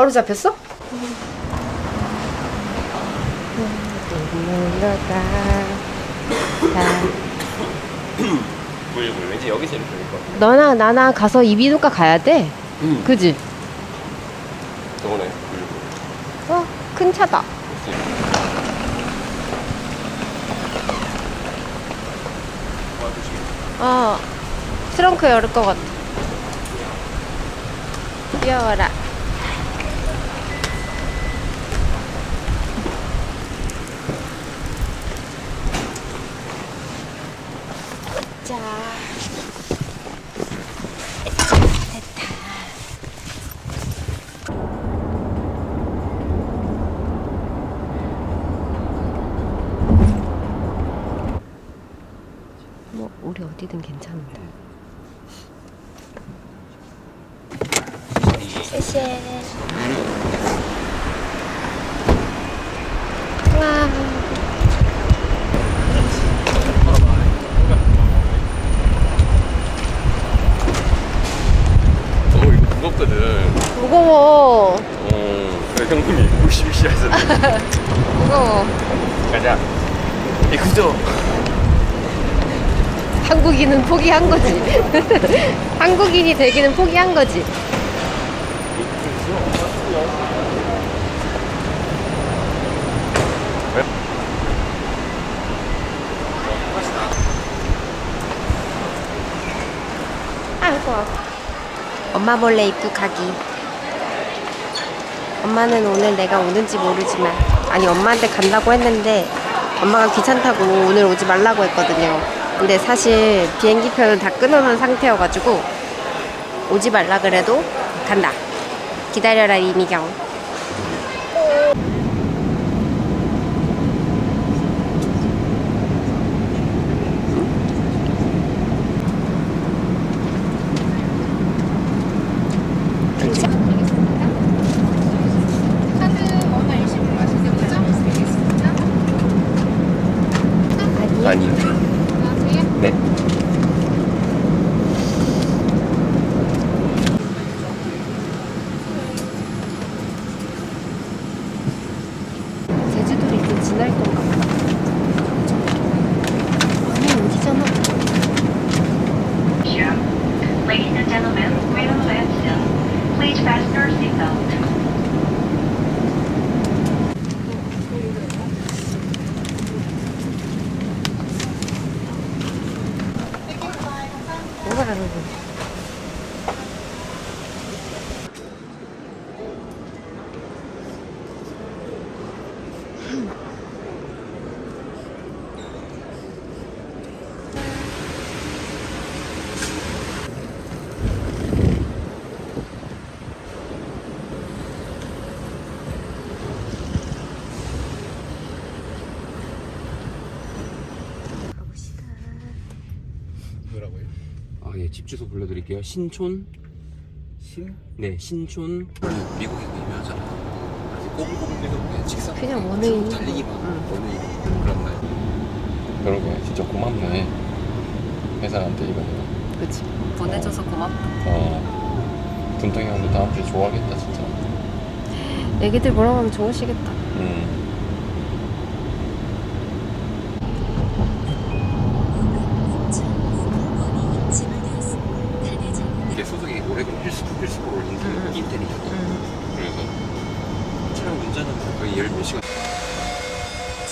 바로 잡혔어? 보이고 왠지 여기 제일 좋을 것 같아. 너나 나나 가서 이비인후과 가야 돼. 응. 그지? 저거네. 보이고. 어, 큰 차다. 어, 트렁크 열을 것 같아. 귀여워라. 어디든 괜찮은데. 와. 어 이거 무겁거든. 무거워. 어. 그래 형님이 무시무시해서. 무거워. 가자. 이 그죠? 한국인은 포기한 거지. 한국인이 되기는 포기한 거지. 아이고. 엄마 몰래 입국하기. 엄마는 오늘 내가 오는지 모르지만 아니 엄마한테 간다고 했는데 엄마가 귀찮다고 오늘 오지 말라고 했거든요. 근데 사실 비행기 표는 다 끊어놓은 상태여가지고 오지 말라 그래도 간다. 기다려라 이미경. 아니. 네. 제주도를 이제 지날 건가 봐. 아니 어디잖아. Sure. Ladies and gentlemen, we will land soon. Please fasten your seatbelt. 뭐가 하는 거야? 가봅시다. 뭐라고요? 아, 예, 집 주소 불러드릴게요. 신촌. 신? 네, 신촌. 미국이 유명하잖아. 꼬불꼬불 직선. 그냥 원웨이. 달리기만. 응. 원웨이. 그렇나요? 여러분, 진짜 고맙네. 회사한테 이거. 그치. 보내줘서 고맙다. 어. 분통이 형도 다음 주에 좋아하겠다, 진짜. 애기들 보러 가면 좋으시겠다. 음.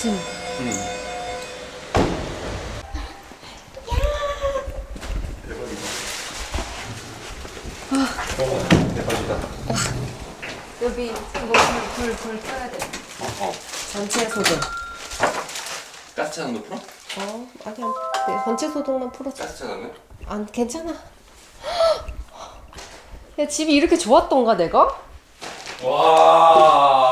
짐. 음. 대박이다. 대박이다. 여기 뭐불불불 켜야 돼. 어, 어. 전체 소독. 가스 차단도 풀어? 어 아니야. 네, 전체 소독만 풀어줘. 가스 차단은? 안 괜찮아. 야 집이 이렇게 좋았던가 내가? 와.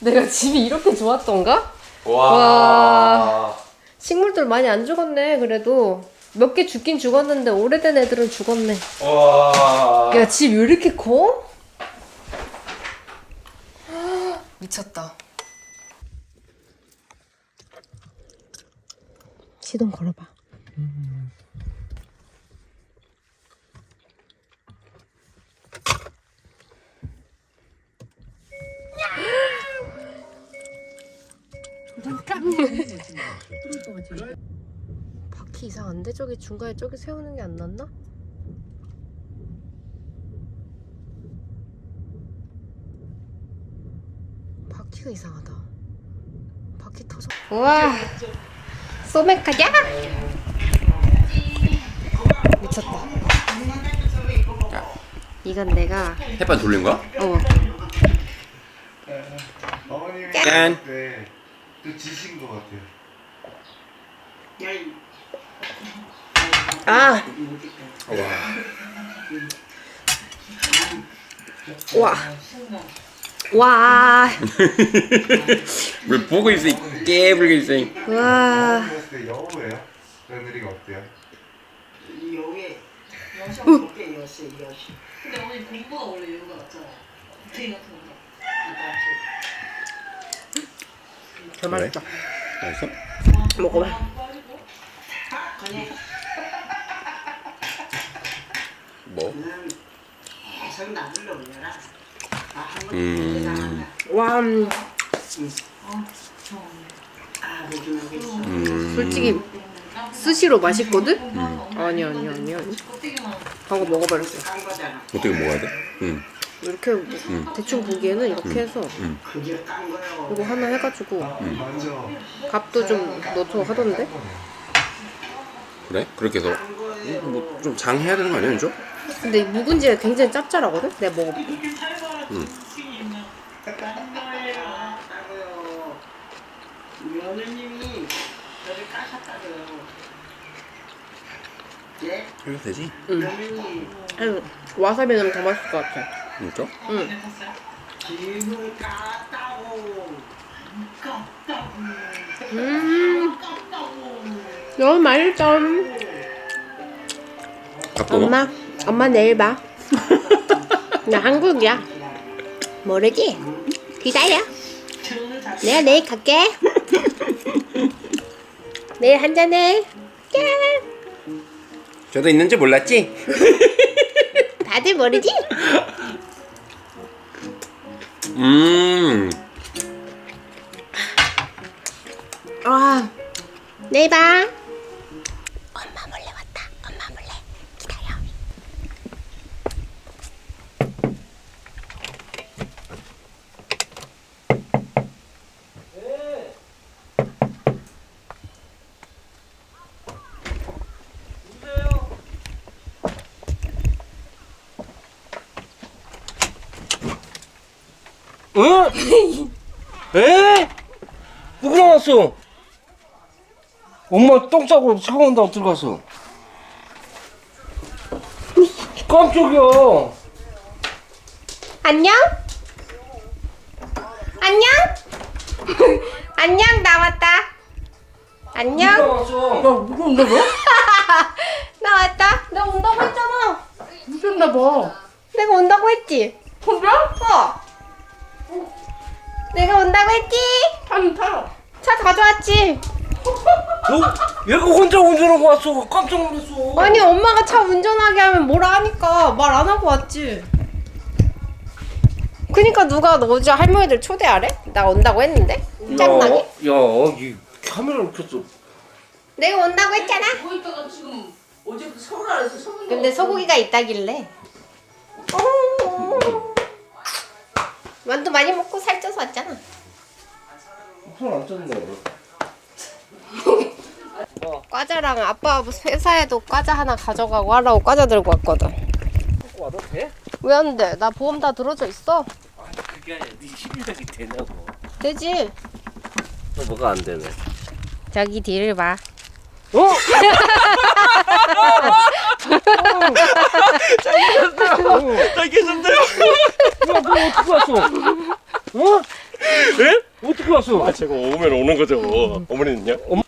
내가 집이 이렇게 좋았던가? 와. 와. 식물들 많이 안 죽었네. 그래도 몇 개 죽긴 죽었는데 오래된 애들은 죽었네. 와. 야, 집왜 이렇게 커? 미쳤다. 시동 걸어봐. 음. 바퀴 이상한데? 저기 중간에 저기 세우는 게안 낫나? 바퀴가 이상하다. 바퀴 터져. 우와, 소맥하냐? 미쳤다. 이건 내가 햇반 돌린 거야? 어 짠. 때또 지신 것 같아요. 아. 와. 와. 왜 보고 있어? 이 깨불고 있어. 이. 와. 했을 때 여우예요? 며느리가 어때요? 요게 여시 볼게 여시 여시 근데 어머니 공부가 원래 같은 거. 더 맛있다. 맛있어? 먹어봐. 뭐? 음. 와. 음, 음. 솔직히 스시로 맛있거든? 아니 아니 아니 아니. 방금 먹어버렸어. 어떻게 먹어야 돼? 응. 이렇게 대충 보기에는 이렇게 해서 그게 깐 거요 이거 하나 해가지고 밥도 좀 넣고 하던데? 그래? 그렇게 해서 뭐 좀 장해야 되는 거 아니야, 좀? 근데 이 묵은지가 굉장히 짭짤하거든? 내가 먹어볼게. 깐 거요 며느님이 저를 까셨다고요 예? 해도 되지? 며느님 아유, 와사비는 더 맛있을 것 같아. 진짜? 응. 음. 너무 맛있어. 밥도 넣어? 엄마, 엄마 내일 봐. 나 한국이야. 모르지? 기다려. 내가 내일 갈게. 내일 한잔해. 짠. 저도 있는지 몰랐지? 다들 모르지? 음. 와, 내일 봐. 엄마 몰래 왔다. 엄마 몰래. 기다려. 어? 에? 누구랑 왔어? 엄마 똥 싸고 차 온다고 들어갔어. 깜짝이야. 안녕? 안녕? 안녕, 나왔다. 안녕? 왔어. 나 무서운데 뭐? 나왔다. 나 온다고 했잖아. 무섭나 봐. 내가 온다고 했지? 혼자? 어. 내가 온다고 했지? 타, 타. 차 가져왔지? 너 얘가 혼자 운전하고 왔어. 깜짝 놀랐어. 아니, 엄마가 차 운전하게 하면 뭐라 하니까 말 안 하고 왔지. 그니까 누가 너 어제 할머니들 초대하래? 나 온다고 했는데? 야, 야, 이 카메라를 켰어. 내가 온다고 했잖아. 거기다가 지금 어제부터 서울 안에서 서울 근데 소고기가 있다길래. 어. 만두 많이 먹고 살쪄서 왔잖아. 손안 쪘네. 과자랑 아빠 회사에도 과자 하나 가져가고 하라고 과자 들고 왔거든. 와도 돼? 왜 안 돼? 나 보험 다 들어져 있어. 그게 아니라 네 시비력이 되냐고. 되지? 너 뭐가 안 되네. 저기 뒤를 봐. 어? 나 괜찮대요. 야, 너 어떻게 왔어? 어? 예? 어떻게 왔어? 아, 제가 오면 오는 거죠. 어머니는요?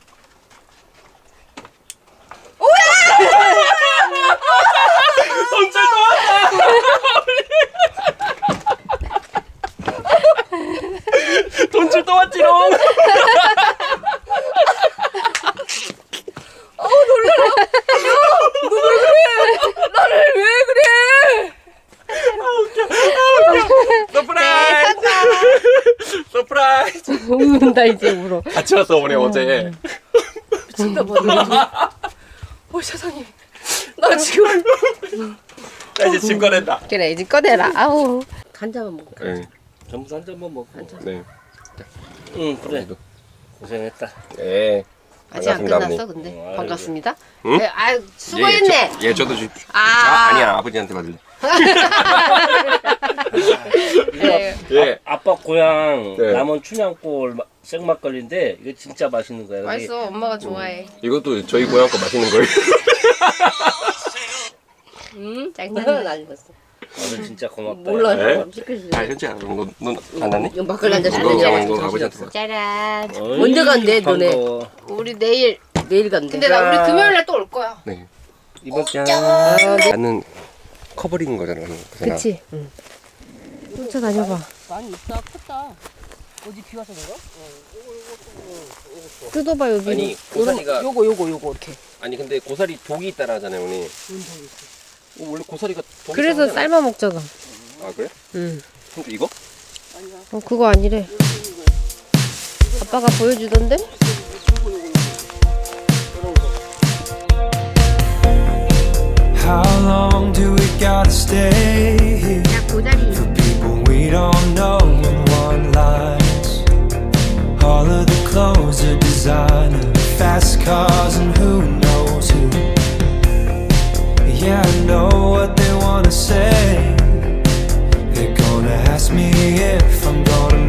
돈줄 또 왔지롱. 운다 이제 울어. 같이 왔어 어머니 어제. 어 세상에. 나 지금. 나 이제 짐 꺼낸다. 그래 이제 꺼내라. 아우. 간장만 먹어. 네. 전부 한 잔만 먹고. 네. 응 그래. 고생했다. 네. 아직 안 반갑습니다, 끝났어. 근데 응, 반갑습니다. 응? 네, 아유 수고했네. 예, 저, 예 저도 주십시오. 아. 아, 아니야 아버지한테 받을래. 네. 예. 아, 아빠 고향 네. 남원 춘향골 마- 생막걸리인데 이거 진짜 맛있는 거야. 근데 맛있어 엄마가 좋아해. 이것도 저희 고향 거 맛있는 거예요. 음 장난은 아니었어. 오늘 진짜 고맙다. 몰라. 네? 아 현지야 너눈안 났니? 이거 막걸리 한잔 이거 이거. 이거 아버지한테. 짜란. 어이, 언제 간대, 너네? 반가워. 우리 내일 내일 간대. 근데 나 우리 금요일에 또올 거야. 네. 이번 장. 나는 커버링 거잖아. 그잖아. 그치? 응. 쫓아다녀봐. 많이 있다 컸다 어디 비 와서 내가? 뜯어봐 여기. 아니 고사리가 요거 요거 요거 이렇게 아니 근데 고사리 독이 있다라 하잖아요, 어머니. 어, 원래 고사리가 독이 그래서. 삶아 먹잖아. 아 그래? 응. 근데 이거? 어 그거 아니래. 아빠가 보여주던데? How long do we gotta stay here for people we don't know in one lines. All of the clothes are designer, fast cars, and who knows who. Yeah, I know what they wanna say. They're gonna ask me if I'm gonna.